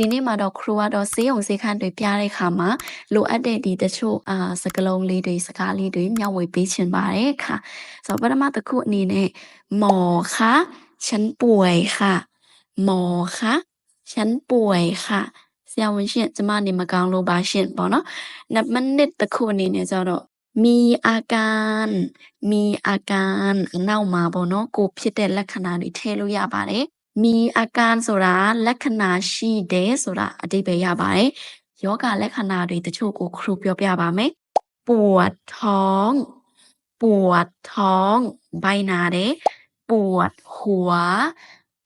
ဒီနေ့မှာတော့ crew ကတော့ဈေးုံဈေးခန့်တွေပြတဲ့ခါမှာလိုအပ်တဲ့ဒီတချို့အာစကလုံးလေးတွေစကားလေးတွေမျှဝေပေးချင်ပါတယ်ค่ะဆိုတော့ပထမတစ်ခုအနေနဲ့หมอคะฉันป่วยค่ะหมอคะฉันป่วยค่ะဆရာဝန်ရှင်ကျမနေမကောင်းလို့ပါရှင်ပေါ့နော်နံပါတ်1တစ်ခုအနေနဲ့ကျတော့มีอาการมีอาการเน่ามาบ่เนาะကိုဖြစ်တဲ့လက္ခဏာတွေထည့်လို့ရပါတယ်มีอาการဆိုတာလက္ခဏာရှိတယ်ဆိုတာအဓိပ္ပာယ်ရပါတယ်။ယောဂလက္ခဏာတွေတချို့ကိုခรูပြောပြပါမယ်။ပวดท้อง ปวดท้อง ใบหน้าเด ปวดหัว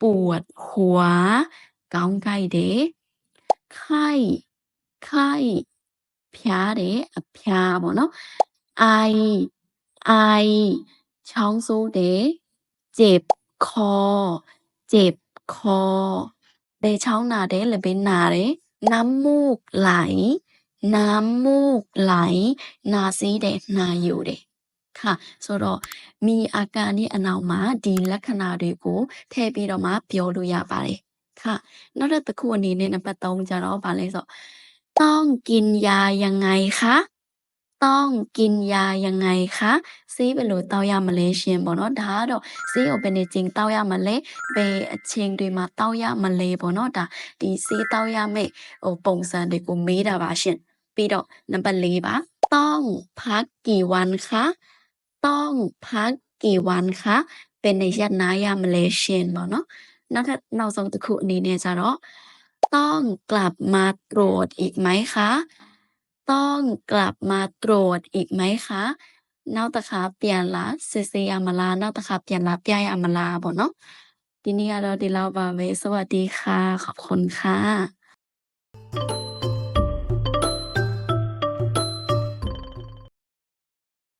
ปวดหัวก้องไก่เด ไข้ ไข้ဖျာเดယพအဖျာเนาะ ไอ ไอชအองငูအိုเจ็บคอ เจ็บခေါ်လေချောင်းနာတယ်လေပင်နာတယ်น้ำมูกไหล น้ำมูกไหลနာစီးတယ်နာယူတယ်ค่ะဆိုတော့มีอาการนี้အနောက်မှာဒီလက္ခဏာတွေကိုထည့်ပြီးတော့မှပြောလို့ရပါတယ်ค่ะနောက်တစ်ခုအနေနဲ့နံပါတ်3ကျတော့ဗာလဲဆိုတော့ต้องกินยายังไงคะต้องกินยายังไงคะซีเป็นหลูเต้ายามาเลเซียบอเนอะดาดอซีโอเป็นจริงเต้ายามาเลเปเชิงดွေมาเต้ายามาเลบอเนาะดาดีซีเต้ายามะโหปงံစံတွေကိုမေးတာเชนှငดอกน้ำปာ့ลံบါတต้องพักกี่วันคะต้องพักกี่วันคะเป็นในยานายามาเลเซียบ่เนาะนักจากนอกจาตะคุนีเนี่ยจ้ะเนาะต้องกลับมาตรวจอีกไหมคะต้องกลับมาโกรธอีกไหมคะนาตคาเปียนละซซีอามาลานาตคาเปียนละปยายอามาลาบ่เนาะทีนี้เราดีเราบาเวสวัสดีค่ะขอบคุณค่ะ